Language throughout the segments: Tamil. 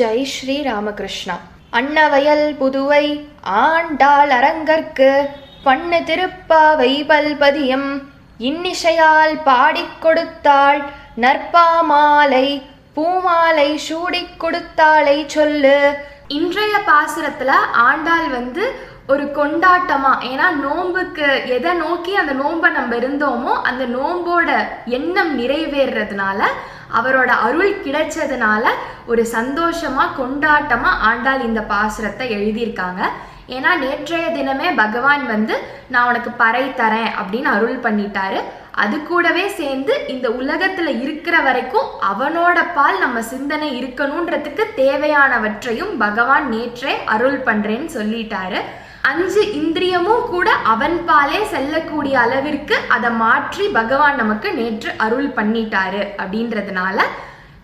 ஜெய் ஸ்ரீ ராமகிருஷ்ணா அன்னவயல் புதுவை ஆண்டாள் அரங்கற்கு பண்ணு திருப்பாவை பல்பதியம். இன்னிசையால் பாடிக் கொடுத்தாள் நற்பாமாலை பூமாலை சூடிக் கொடுத்தாளை சொல்லு. இன்றைய பாசுரத்துல ஆண்டாள் வந்து ஒரு கொண்டாட்டமா ஏன்னா நோன்புக்கு எதை நோக்கி அந்த நோன்பை நம்ம இருந்தோமோ அந்த நோம்போட எண்ணம் நிறைவேறதுனால அவரோட அருள் கிடைச்சதுனால ஒரு சந்தோஷமா கொண்டாட்டமா ஆண்டாள் இந்த பாசுரத்தை எழுதியிருக்காங்க. ஏன்னா நேற்றைய தினமே பகவான் வந்து நான் உனக்கு பறை தரேன் அப்படின்னு அருள் பண்ணிட்டாரு. அது கூடவே சேர்ந்து இந்த உலகத்துல இருக்கிற வரைக்கும் அவனோட பால் நம்ம சிந்தனை இருக்கணுன்றதுக்கு தேவையானவற்றையும் பகவான் நேற்றே அருள் பண்றேன்னு சொல்லிட்டாரு. அஞ்சு இந்திரியமும் கூட அவன் பாலே செல்லக்கூடிய அளவிற்கு அதை மாற்றி பகவான் நமக்கு நேற்று அருள் பண்ணிட்டாரு அப்படின்றதுனால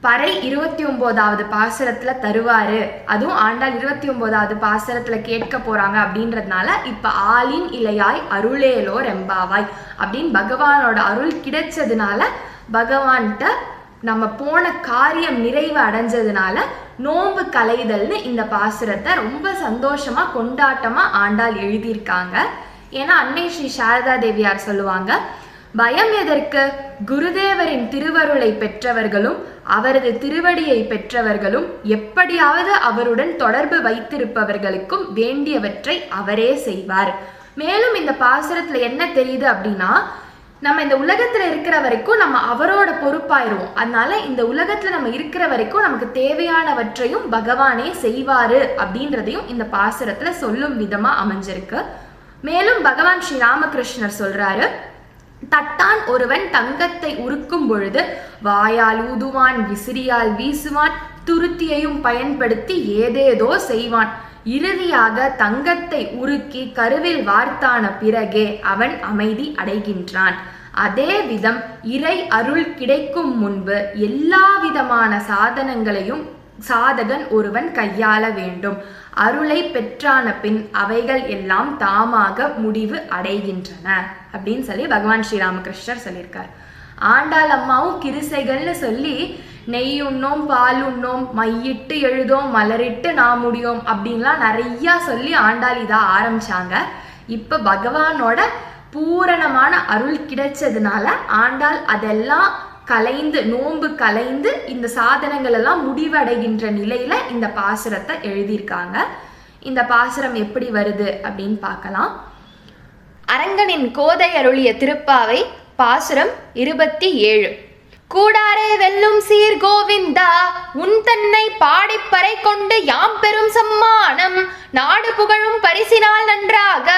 பறை இருபத்தி ஒன்பதாவது பாசுரத்துல தருவாரு. அதுவும் ஆண்டாள் இருபத்தி ஒன்பதாவது பாசுரத்துல கேட்க போறாங்க அப்படின்றதுனால இப்ப ஆளின் இலையாய் அருளேலோ ரெம்பாவாய் அப்படின்னு பகவானோட அருள் கிடைச்சதுனால பகவான்கிட்ட நம்ம போன காரியம் நிறைவு அடைஞ்சதுனால நோன்பு கலைதல்னு இந்த பாசுரத்தை ரொம்ப சந்தோஷமா கொண்டாட்டமா ஆண்டாள் எழுதியிருக்காங்க. ஏன்னா அன்னை ஸ்ரீ சாரதா தேவியார் சொல்லுவாங்க பயம் எதற்கு? குருதேவரின் திருவருளை பெற்றவர்களும் அவரது திருவடியை பெற்றவர்களும் எப்படியாவது அவருடன் தொடர்பு வைத்திருப்பவர்களுக்கும் வேண்டியவற்றை அவரே செய்வார். மேலும் இந்த பாசுரத்துல என்ன தெரியுது அப்படின்னா நம்ம இந்த உலகத்துல இருக்கிற வரைக்கும் நம்ம அவரோட பொறுப்பாயிருவோம். அதனால இந்த உலகத்துல நம்ம இருக்கிற வரைக்கும் நமக்கு தேவையானவற்றையும் பகவானே செய்வாரு அப்படின்றதையும் இந்த பாசுரத்துல சொல்லும் விதமா அமைஞ்சிருக்கு. மேலும் பகவான் ஸ்ரீ ராமகிருஷ்ணர் சொல்றாரு தட்டான் ஒருவன் தங்கத்தை உருக்கும் பொழுது வாயால் ஊதுவான் விசிறியால் வீசுவான் துருத்தியையும் பயன்படுத்தி ஏதேதோ செய்வான். இறுதியாக தங்கத்தை உருக்கி கருவில் வார்த்தான பிறகே அவன் அமைதி அடைகின்றான். அதே விதம் இறை அருள் கிடைக்கும் முன்பு எல்லா விதமான சாதனங்களையும் சாதகன் ஒருவன் கையாள வேண்டும். அருளை பெற்றான பின் அவைகள் எல்லாம் தாமாக முடிவு அடைகின்றன அப்படின்னு சொல்லி பகவான் ஸ்ரீராமகிருஷ்ணர் சொல்லியிருக்கார். ஆண்டாள் அம்மாவும் கிருசைகள்னு சொல்லி நெய் உண்ணோம் பால் உண்ணோம் மையிட்டு எழுதோம் மலரிட்டு நான் முடியும் அப்படின்லாம் நிறையா சொல்லி ஆண்டாள் இதாக ஆரம்பிச்சாங்க. இப்போ பகவானோட பூரணமான அருள் கிடைச்சதுனால ஆண்டாள் அதெல்லாம் கலைந்து நோன்பு கலைந்து இந்த சாதனங்கள் எல்லாம் முடிவடைகின்ற நிலையில இந்த பாசுரத்தை எழுதியிருக்காங்க. இந்த பாசுரம் எப்படி வருது அப்படின்னு பார்க்கலாம். அரங்கனின் கோதை அருளிய திருப்பாவை பாசுரம் இருபத்தி ஏழு. கூடாரே வெல்லும் சீர் கோவிந்தா உன் தன்னை பாடிப்பறை கொண்டு யாம் பெரும் சம்மானம். நாடு புகழும் பரிசினால் நன்றாக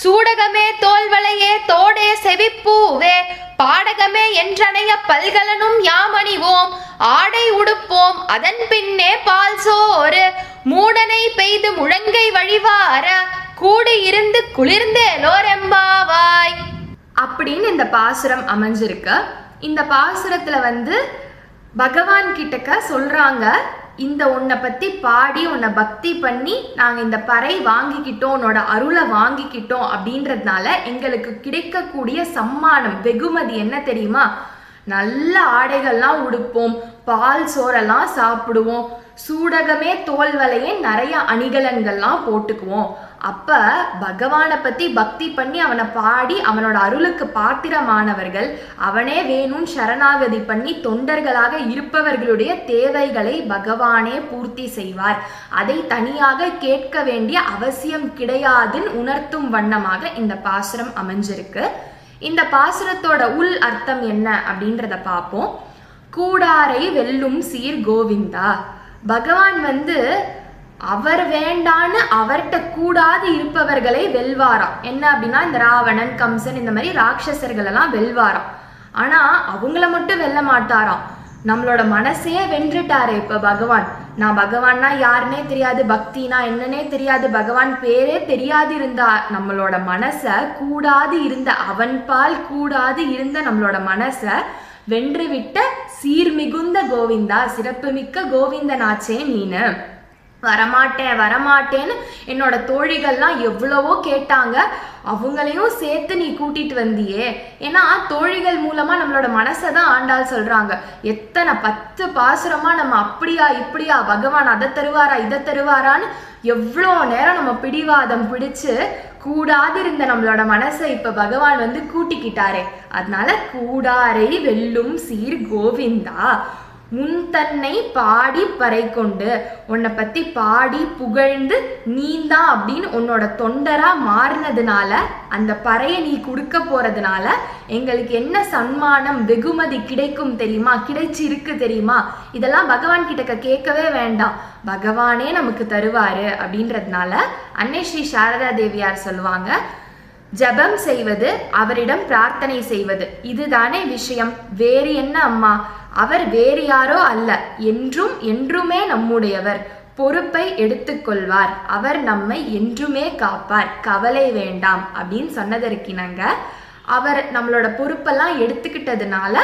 சூடகமே தோல்வளையே தோடே செவிப்பூவே. பாடகமே என்றனைய பல்கலனும் யாம் அணிவோம் ஆடை உடுப்போம் அதன் பின்னே பால் சோறு. மூடனை பெய்து முழங்கை வழிவார கூடி இருந்து குளிர்ந்தேலோ எம்பாவாய் அப்படின்னு இந்த பாசுரம் அமைஞ்சிருக்கு. இந்த பாசுரத்தில் வந்து பகவான் கிட்டக்க சொல்கிறாங்க இந்த உன்னை பற்றி பாடி உன்னை பக்தி பண்ணி நாங்கள் இந்த பறை வாங்கிக்கிட்டோம் உன்னோட அருளை வாங்கிக்கிட்டோம் அப்படின்றதுனால எங்களுக்கு கிடைக்கக்கூடிய சம்மானம் வெகுமதி என்ன தெரியுமா? நல்ல ஆடைகள்லாம் உடுப்போம் பால் சோறெல்லாம் சாப்பிடுவோம் சூடகமே தோல் வலையே நிறைய அணிகலன்கள்லாம் போட்டுக்குவோம். அப்ப பகவானை பத்தி பக்தி பண்ணி அவனை பாடி அவனோட அருளுக்கு பாத்திரமானவர்கள் அவனே வேணும் சரணாகதி பண்ணி தொண்டர்களாக இருப்பவர்களுடைய தேவைகளை பகவானே பூர்த்தி செய்வார். அதை தனியாக கேட்க வேண்டிய அவசியம் கிடையாதுன்னு உணர்த்தும் வண்ணமாக இந்த பாசுரம் அமைஞ்சிருக்கு. இந்த பாசுரத்தோட உள் அர்த்தம் என்ன அப்படின்றத பார்ப்போம் கூடாரை வெல்லும் சீர் கோவிந்தா. பகவான் வந்து அவர் வேண்டான்னு அவர்கிட்ட கூடாது இருப்பவர்களை வெல்வாராம். என்ன அப்படின்னா இந்த ராவணன் கம்சன் இந்த மாதிரி ராட்சசர்கள் எல்லாம் வெல்வாராம். ஆனா அவங்கள மட்டும் வெல்ல மாட்டாராம். நம்மளோட மனசையே வென்றுட்டாரு இப்ப பகவான். நான் பகவான்னா யாருன்னே தெரியாது பக்தினா என்னன்னே தெரியாது பகவான் பேரே தெரியாது இருந்தா நம்மளோட மனச கூடாது இருந்த அவன் பால் கூடாது இருந்த நம்மளோட மனச வென்றுவிட்ட சீர்மிகுந்த கோவிந்தா சிறப்புமிக்க கோவிந்தனாச்சே நீனு. வரமாட்டேன் வரமாட்டேன்னு என்னோட தோழிகள்லாம் எவ்வளவோ கேட்டாங்க. அவங்களையும் சேர்த்து நீ கூட்டிட்டு வந்தியே. ஏன்னா தோழிகள் மூலமா நம்மளோட மனசை தான் ஆண்டாள் சொல்றாங்க. எத்தனை பத்து பாசுரமா நம்ம அப்படியா இப்படியா பகவான் அதை தருவாரா இதை தருவாரான்னு எவ்வளோ நேரம் நம்ம பிடிவாதம் பிடிச்சு கூடாதிருந்த நம்மளோட மனசை இப்ப பகவான் வந்து கூட்டிக்கிட்டாரே. அதனால கூடாரை வெல்லும் சீர் கோவிந்தா. உன் தன்னை பாடி பறை கொண்டு உன்னை பற்றி பாடி புகழ்ந்து நீந்தான் அப்படின்னு உன்னோட தொண்டராக மாறினதுனால அந்த பறையை நீ கொடுக்க போகிறதுனால எங்களுக்கு என்ன சன்மானம் வெகுமதி கிடைக்கும் தெரியுமா? கிடைச்சி இருக்கு தெரியுமா? இதெல்லாம் பகவான் கிட்ட கேட்கவே வேண்டாம். பகவானே நமக்கு தருவார் அப்படின்றதுனால அன்னை ஸ்ரீ சாரதா தேவியார் சொல்லுவாங்க ஜெபம் செய்வது அவரிடம் பிரார்த்தனை செய்வது இதுதானே விஷயம். வேறு என்ன அம்மா? அவர் வேறு யாரோ அல்ல. என்றும் என்றுமே நம்முடையவர். பொறுப்பை எடுத்துக்கொள்வார். அவர் நம்மை என்றுமே காப்பார். கவலை வேண்டாம். அப்படின்னு சொன்னதற்கினங்க அவர் நம்மளோட பொறுப்பெல்லாம் எடுத்துக்கிட்டதுனால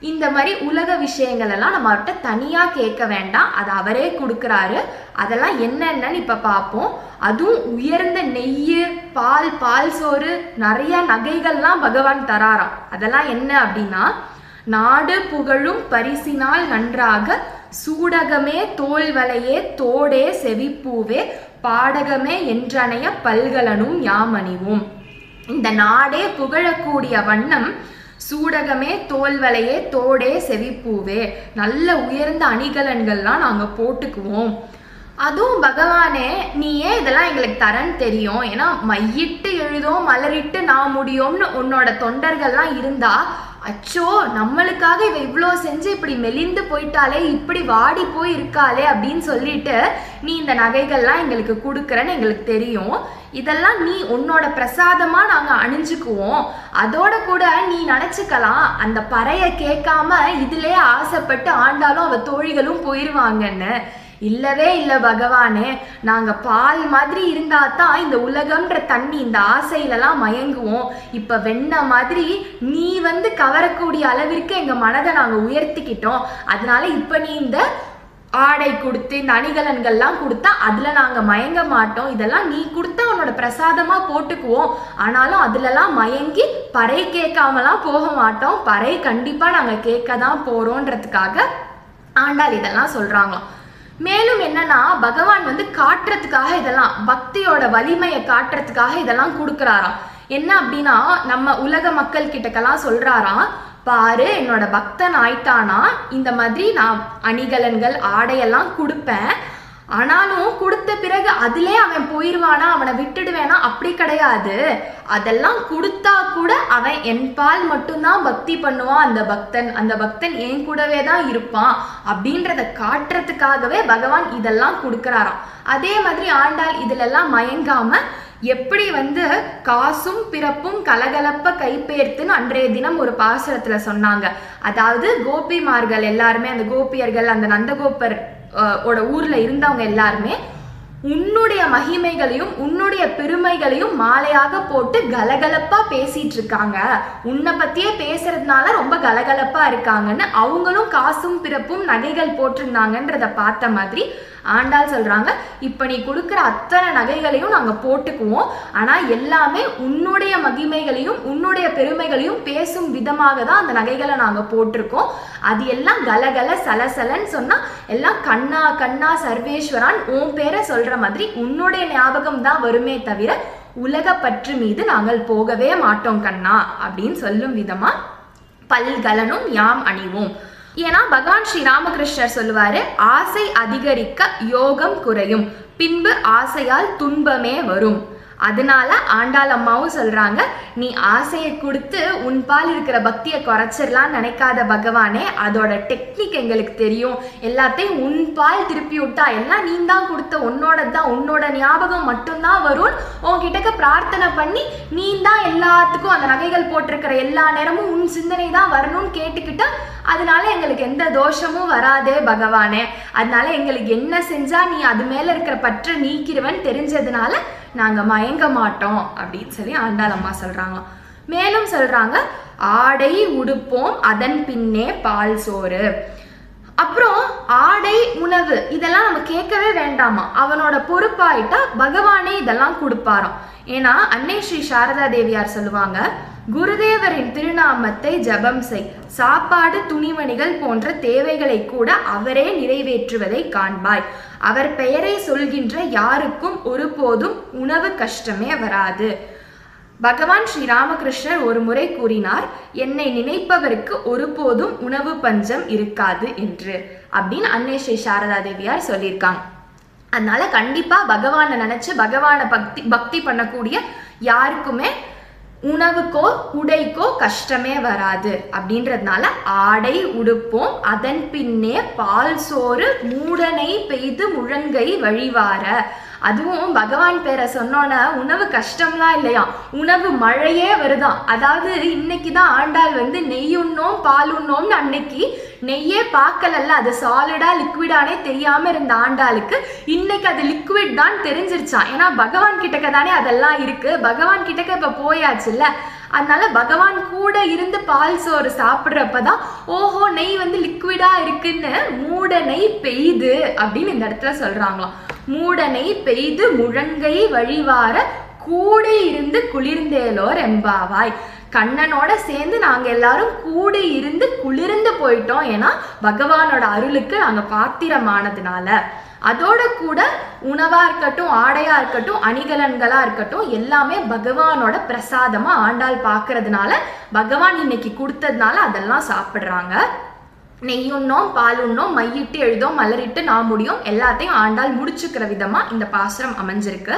இந்த மாதிரி உலக விஷயங்கள் எல்லாம் நம்ம அவர்கிட்ட தனியாக கேட்க வேண்டாம். அது அவரே கொடுக்குறாரு. அதெல்லாம் என்னென்னு இப்போ பார்ப்போம். அதுவும் உயர்ந்த நெய் பால் பால் சோறு நிறைய நகைகள்லாம் பகவான் தராராம். அதெல்லாம் என்ன அப்படின்னா நாடு புகழும் பரிசினால் நன்றாக சூடகமே தோல்வலையே தோடே செவிப்பூவே பாடகமே என்றனைய பல்கலனும் யாமணிவும். இந்த நாடே புகழக்கூடிய வண்ணம் சூடகமே தோல்வலையே தோடே செவிப்பூவே. நல்ல உயர்ந்த அணிகலன்கள்லாம் நாங்கள் போட்டுக்குவோம். அதுவும் பகவானே நீ ஏன் இதெல்லாம் எங்களுக்கு தரேன்னு தெரியும்? ஏன்னா மையிட்டு எழுதும் மலரிட்டு நான் முடியும்னு உன்னோட தொண்டர்கள்லாம் இருந்தா அச்சோ நம்மளுக்காக இவ இவ்வளோ செஞ்சு இப்படி மெலிந்து போயிட்டாலே இப்படி வாடி போய் இருக்காளே அப்படின்னு சொல்லிட்டு நீ இந்த நகைகள்லாம் எங்களுக்கு கொடுக்குறன்னு எங்களுக்கு தெரியும். இதெல்லாம் நீ உன்னோட பிரசாதமாக நாங்கள் அணிஞ்சுக்குவோம். அதோட கூட நீ நினச்சிக்கலாம். அந்த பறையை கேட்காம இதிலே ஆசைப்பட்டு ஆண்டாலும் அவள் தோழிகளும் போயிடுவாங்கன்னு இல்லவே இல்லை பகவானே. நாங்க பால் மாதிரி இருந்தால் தான் இந்த உலகம்ன்ற தண்ணி இந்த ஆசையிலலாம் மயங்குவோம். இப்ப வெண்ண மாதிரி நீ வந்து கவரக்கூடிய அளவிற்கு எங்க மனதை நாங்க உயர்த்திக்கிட்டோம். அதனால இப்போ நீ இந்த ஆடை கொடுத்து இந்த அணிகலன்கள்லாம் கொடுத்தா அதுல நாங்க மயங்க மாட்டோம். இதெல்லாம் நீ கொடுத்தா உன்னோட பிரசாதமா போட்டுக்குவோம். ஆனாலும் அதுலலாம் மயங்கி பறை கேட்காமலாம் போக மாட்டோம். பறை கண்டிப்பா நாங்க கேட்க தான் போகிறோன்றதுக்காக ஆண்டாள் இதெல்லாம் சொல்றாங்களாம். மேலும் என்னன்னா பகவான் வந்து காட்டுறதுக்காக இதெல்லாம் பக்தியோட வலிமையை காட்டுறதுக்காக இதெல்லாம் கொடுக்குறாராம் என்ன அப்படின்னா நம்ம உலக மக்கள் கிட்டக்கெல்லாம் சொல்றாராம் பாரு என்னோட பக்தன் ஆயிட்டானா இந்த மாதிரி நான் அணிகலன்கள் ஆடையெல்லாம் கொடுப்பேன். ஆனாலும் கொடுத்த பிறகு அதிலே அவன் போயிடுவானா அவனை விட்டுடுவேனா? அப்படி கிடையாது. அதெல்லாம் கொடுத்தா கூட அவன் என்பால் மட்டும்தான் பக்தி பண்ணுவான். அந்த பக்தன் அந்த பக்தன் என் கூடவே தான் இருப்பான் அப்படின்றத காட்டுறதுக்காகவே பகவான் இதெல்லாம் கொடுக்குறாராம். அதே மாதிரி ஆண்டாள் இதிலெல்லாம் மயங்காம எப்படி வந்து காசும் பிறப்பும் கலகலப்ப கைப்பேர்த்துன்னு அன்றைய தினம் ஒரு பாசுரத்துல சொன்னாங்க. அதாவது கோபிமார்கள் எல்லாருமே அந்த கோபியர்கள் அந்த நந்தகோபர் ஓட ஊர்ல இருந்தவங்க எல்லாருமே உன்னுடைய மகிமைகளையும் உன்னுடைய பெருமைகளையும் மாலையாக போட்டு கலகலப்பா பேசிட்டு இருக்காங்க உன்னை பத்தியே பேசுறதுனால ரொம்ப கலகலப்பா இருக்காங்கன்னு அவங்களும் காசும் பிறப்பும் நகைகள் போட்டிருந்தாங்கன்றத பார்த்த மாதிரி ஆண்டாள் சொல்றாங்க. இப்ப நீ கொடுக்குற அத்தனை நகைகளையும் நாங்க போட்டுக்குவோம். ஆனா எல்லாமே உன்னுடைய மகிமைகளையும் உன்னுடைய பெருமைகளையும் பேசும் விதமாக தான் அந்த நகைகளை நாங்க போட்டிருக்கோம். அது எல்லாம் கலகல சலசலன்னு சொன்னா எல்லாம் கண்ணா கண்ணா சர்வேஸ்வரான் உன் பேரை சொல்ற மாதிரி உன்னுடைய ஞாபகம் தான் வருமே தவிர உலக பற்று மீது நாங்கள் போகவே மாட்டோம் கண்ணா அப்படின்னு சொல்லும் விதமா பல்கலனும் யாம் அணிவோம். ஏன்னா பகவான் ஸ்ரீ ராமகிருஷ்ணர் சொல்லுவாரு ஆசை அதிகரிக்க யோகம் குறையும். பின்பு ஆசையால் துன்பமே வரும். அதனால ஆண்டாள் அம்மாவும் சொல்றாங்க நீ ஆசையை கொடுத்து உன் பால் இருக்கிற பக்தியை குறைச்சிடலாம் நினைக்காத பகவானே அதோட டெக்னிக் எங்களுக்கு தெரியும். எல்லாத்தையும் உன் பால் திருப்பி விட்டா எல்லாம் நீ தான் கொடுத்த உன்னோட தான் உன்னோட ஞாபகம் மட்டும்தான் வரும். உன்கிட்டக்க பிரார்த்தனை பண்ணி நீ தான் எல்லாத்துக்கும் அந்த நகைகள் போட்டிருக்கிற எல்லா நேரமும் உன் சிந்தனை தான் வரணும்னு கேட்டுக்கிட்டா அதனால எங்களுக்கு எந்த தோஷமும் வராதே பகவானே. அதனால எங்களுக்கு என்ன செஞ்சா நீ அது மேல இருக்கிற பற்றை நீக்கிடுவன் தெரிஞ்சதுனால நாங்க மயங்க மாட்டோம் அப்படின்னு சொல்லி ஆண்டாள் அம்மா சொல்றாங்க. மேலும் சொல்றாங்க ஆடை உடுப்போம் அதன் பின்னே பால் சோறு. அப்புறம் ஆடை உணவு இதெல்லாம் நம்ம கேட்கவே வேண்டாமா? அவனோட பொறுப்பாயிட்டா பகவானே இதெல்லாம் கொடுப்பாராம். ஏன்னா அன்னை ஸ்ரீ சாரதா தேவியார் சொல்லுவாங்க குருதேவரின் திருநாமத்தை ஜபம் செய். சாப்பாடு துணிமணிகள் போன்ற தேவைகளை கூட அவரே நிறைவேற்றுவதை காண்பாய். அவர் பெயரை சொல்கின்ற யாருக்கும் ஒருபோதும் உணவு கஷ்டமே வராது. பகவான் ஸ்ரீ ராமகிருஷ்ணர் ஒரு முறை கூறினார் என்னை நினைப்பவருக்கு ஒருபோதும் உணவு பஞ்சம் இருக்காது என்று. அப்படின்னு அன்னை ஸ்ரீ சாரதா தேவியார் சொல்லியிருக்காங்க. அதனால கண்டிப்பா பகவானை நினைச்சு பகவானை பக்தி பக்தி பண்ணக்கூடிய யாருக்குமே உணவுக்கோ உடைக்கோ கஷ்டமே வராது. அப்படின்றதுனால ஆடை உடுப்போம். அதன் பின்னே பால் சோறு மூடனை பெய்து முழங்கை வழிவார. அதுவும் பகவான் பேரை சொன்னோன்னே உணவு கஷ்டம்லாம் இல்லையா? உணவு மழையே வருதாம் அதாவது இன்னைக்கு தான் ஆண்டாள் வந்து நெய் உண்ணோம் பால் உண்ணோம்னு அன்னைக்கு நெய்யே பார்க்கலல்ல அது சாலிடா லிக்விடானே தெரியாம இருந்த ஆண்டாளுக்கு இன்னைக்கு அது லிக்விட் தான் தெரிஞ்சிருச்சான் ஏன்னா பகவான் கிட்டக்க தானே அதெல்லாம் இருக்கு. பகவான் கிட்டக்க இப்ப போயாச்சுல்ல. அதனால பகவான் கூட இருந்து பால் சோறு சாப்பிட்றப்பதான் ஓஹோ நெய் வந்து லிக்விடா இருக்குன்னு மூட நெய் பெய்து அப்படின்னு இந்த இடத்துல சொல்றாங்களாம். மூடனை பெய்து முழங்கை வழிவார கூட இருந்து குளிர்ந்தேலோர் எம்பாவாய் கண்ணனோட சேர்ந்து நாங்க எல்லாரும் கூட இருந்து குளிர்ந்து போயிட்டோம் ஏன்னா பகவானோட அருளுக்கு நாங்க பாத்திரமானதுனால. அதோட கூட உணவா இருக்கட்டும் ஆடையா இருக்கட்டும் அணிகலன்களா இருக்கட்டும் எல்லாமே பகவானோட பிரசாதமா ஆண்டாள் பார்க்கறதுனால பகவான் இன்னைக்கு கொடுத்ததுனால அதெல்லாம் சாப்பிடுறாங்க. நெய்யுண்ணோம் பாலுண்ணோம் மையிட்டு எழுதோம் மலரிட்டு நான் முடியும். எல்லாத்தையும் ஆண்டாள் முடிச்சுக்கிற விதமாக இந்த பாசுரம் அமைஞ்சிருக்கு.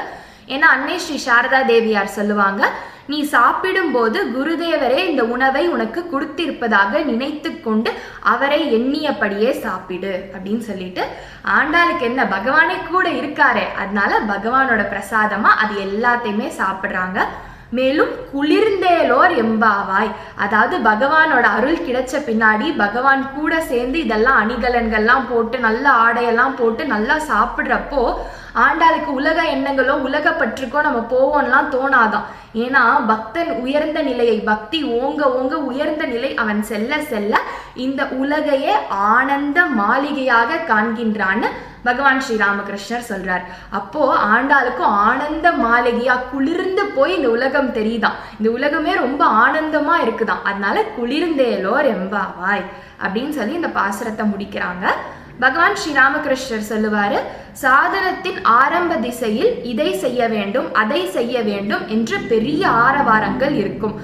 ஏன்னா அன்னை ஸ்ரீ சாரதா தேவியார் சொல்லுவாங்க நீ சாப்பிடும்போது குருதேவரே இந்த உணவை உனக்கு கொடுத்திருப்பதாக நினைத்து கொண்டு அவரை எண்ணியபடியே சாப்பிடு அப்படின்னு சொல்லிட்டு ஆண்டாளுக்கு என்ன பகவானே கூட இருக்காரே அதனால பகவானோட பிரசாதமா அது எல்லாத்தையுமே சாப்பிட்றாங்க. மேலும் குளிர்ந்தேலோர் எம்பாவாய். அதாவது பகவானோட அருள் கிடைச்ச பின்னாடி பகவான் கூட சேர்ந்து இதெல்லாம் அணிகலன்கள்லாம் போட்டு நல்ல ஆடையெல்லாம் போட்டு நல்லா சாப்பிட்றப்போ ஆண்டாளுக்கு உலக எண்ணங்களோ உலக பற்றுக்கோ நம்ம போவோம்லாம் தோணாதான். ஏன்னா பக்தன் உயர்ந்த நிலையை பக்தி ஓங்க ஓங்க உயர்ந்த நிலை அவன் செல்ல செல்ல இந்த உலகையே ஆனந்த மாளிகையாக காண்கின்றான்னு பகவான் ஸ்ரீ ராமகிருஷ்ணர் சொல்றார். அப்போ ஆண்டாளுக்கும் ஆனந்த மாளிகையா குளிர்ந்து போய் இந்த உலகம் தெரியுதாம் இந்த உலகமே ரொம்ப ஆனந்தமா இருக்குதாம் அதனால குளிர்ந்தேலோ ரெம்பாவாய் அப்படின்னு சொல்லி இந்த பாசுரத்தை முடிக்கிறாங்க. பகவான் ஸ்ரீ ராமகிருஷ்ணர் சொல்லுவாரு சாதனத்தின் ஆரம்ப திசையில் இதை செய்ய வேண்டும் அதை செய்ய வேண்டும் என்று பெரிய ஆரவாரங்கள் இருக்கும்.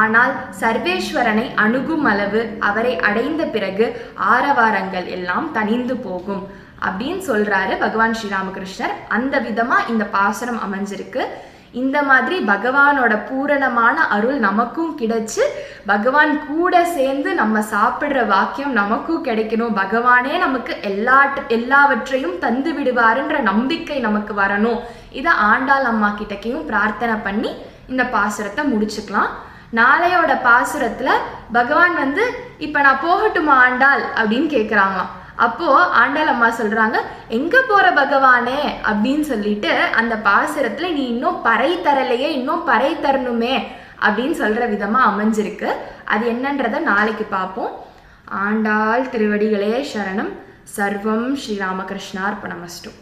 ஆனால் சர்வேஸ்வரனை அணுகும் அளவு அவரை அடைந்த பிறகு ஆரவாரங்கள் எல்லாம் தணிந்து போகும். அப்படின்னு சொல்றாரு பகவான் ஸ்ரீராமகிருஷ்ணர். அந்த விதமா இந்த பாசுரம் அமைஞ்சிருக்கு. இந்த மாதிரி பகவானோட பூரணமான அருள் நமக்கும் கிடைச்சு பகவான் கூட சேர்ந்து நம்ம சாப்பிடுற வாக்கியம் நமக்கும் கிடைக்கணும். பகவானே நமக்கு எல்லா எல்லாவற்றையும் தந்து விடுவாருன்ற நம்பிக்கை நமக்கு வரணும். இதை ஆண்டாள் அம்மா கிட்டக்கையும் பிரார்த்தனை பண்ணி இந்த பாசுரத்தை முடிச்சுக்கலாம். நாளையோட பாசுரத்துல பகவான் வந்து இப்ப நான் போகட்டுமா ஆண்டாள்? அப்படின்னு கேக்குறாங்களாம். அப்போ ஆண்டாள் அம்மா சொல்றாங்க எங்க போற பகவானே? அப்படின்னு சொல்லிட்டு அந்த பாசுரத்துல நீ இன்னும் பறை தரலையே இன்னும் பறை தரணுமே அப்படின்னு சொல்ற விதமா அமைஞ்சிருக்கு. அது என்னன்றத நாளைக்கு பார்ப்போம். ஆண்டாள் திருவடிகளே சரணம். சர்வம் ஸ்ரீராமகிருஷ்ணார்ப்பணமஸ்டு